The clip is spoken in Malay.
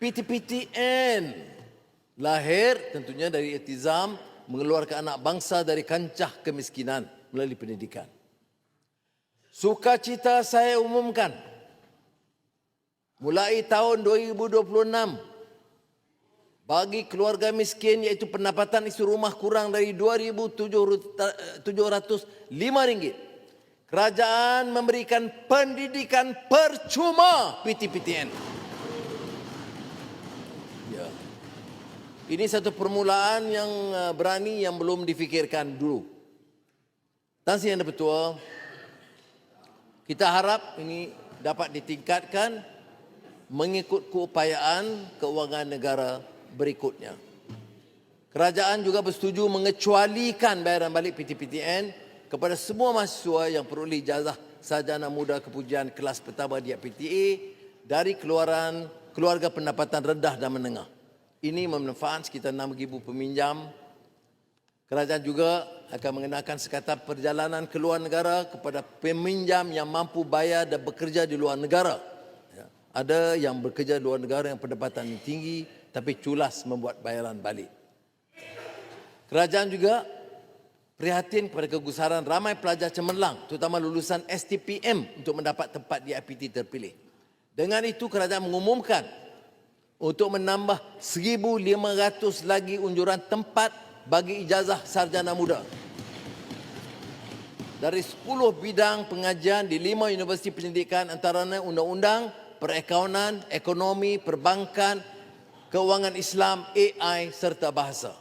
PTPTN lahir tentunya dari itizam mengeluarkan anak bangsa dari kancah kemiskinan melalui pendidikan. Sukacita saya umumkan mulai tahun 2026 bagi keluarga miskin iaitu pendapatan isi rumah kurang dari 2,705 ringgit. Kerajaan memberikan pendidikan percuma PTPTN. Ya. Ini satu permulaan yang uh, berani yang belum difikirkan dulu. Sri Yang Petua, kita harap ini dapat ditingkatkan mengikut keupayaan keuangan negara berikutnya. Kerajaan juga bersetuju mengecualikan bayaran balik PTPTN kepada semua mahasiswa yang peroleh ijazah sarjana muda kepujian kelas pertama di PTA dari keluaran keluarga pendapatan rendah dan menengah. Ini memanfaat sekitar 6,000 peminjam. Kerajaan juga akan mengenakan sekatan perjalanan ke luar negara kepada peminjam yang mampu bayar dan bekerja di luar negara. Ya. Ada yang bekerja di luar negara yang pendapatan tinggi tapi culas membuat bayaran balik. Kerajaan juga prihatin kepada kegusaran ramai pelajar cemerlang terutama lulusan STPM untuk mendapat tempat di IPT terpilih. Dengan itu kerajaan mengumumkan untuk menambah 1,500 lagi unjuran tempat bagi ijazah sarjana muda. Dari 10 bidang pengajian di 5 universiti pendidikan antaranya undang-undang, perakaunan, ekonomi, perbankan, keuangan Islam, AI serta bahasa.